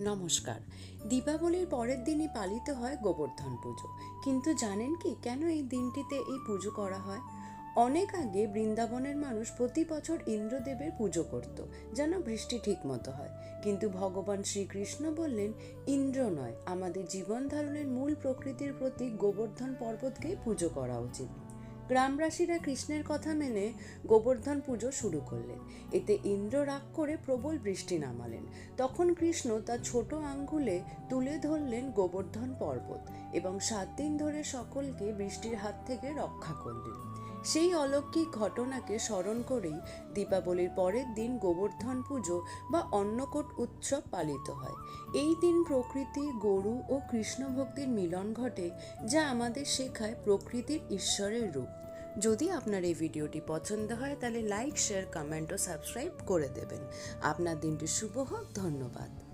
নমস্কার। দীপাবলির পরের দিনই পালিত হয় গোবর্ধন পুজো। কিন্তু জানেন কি, কেন এই দিনটিতে এই পুজো করা হয়? অনেক আগে বৃন্দাবনের মানুষ প্রতি বছর ইন্দ্রদেবের পুজো করত, যেন বৃষ্টি ঠিক মতো হয়। কিন্তু ভগবান শ্রীকৃষ্ণ বললেন, ইন্দ্র নয়, আমাদের জীবন ধারণের মূল প্রকৃতির প্রতীক গোবর্ধন পর্বতকেই পুজো করা উচিত। গ্রামবাসীরা কৃষ্ণের কথা মেনে গোবর্ধন পুজো শুরু করলেন। এতে ইন্দ্র রাগ করে প্রবল বৃষ্টি নামালেন। তখন কৃষ্ণ তার ছোট আঙ্গুলে তুলে ধরলেন গোবর্ধন পর্বত এবং সাত দিন ধরে সকলকে বৃষ্টির হাত থেকে রক্ষা করলেন। সেই অলৌকিক ঘটনাকে স্মরণ করেই দীপাবলির পরের দিন গোবর্ধন পুজো বা অন্নকূট উৎসব পালিত হয়। এই দিন প্রকৃতি, গরু ও কৃষ্ণ ভক্তির মিলন ঘটে যা আমাদের শেখায় প্রকৃতির ঈশ্বরের রূপ। যদি আপনার এই ভিডিওটি পছন্দ হয়, তাহলে লাইক শেয়ার কমেন্ট ও সাবস্ক্রাইব করে দেবেন। আপনার দিনটি শুভ হোক, ধন্যবাদ।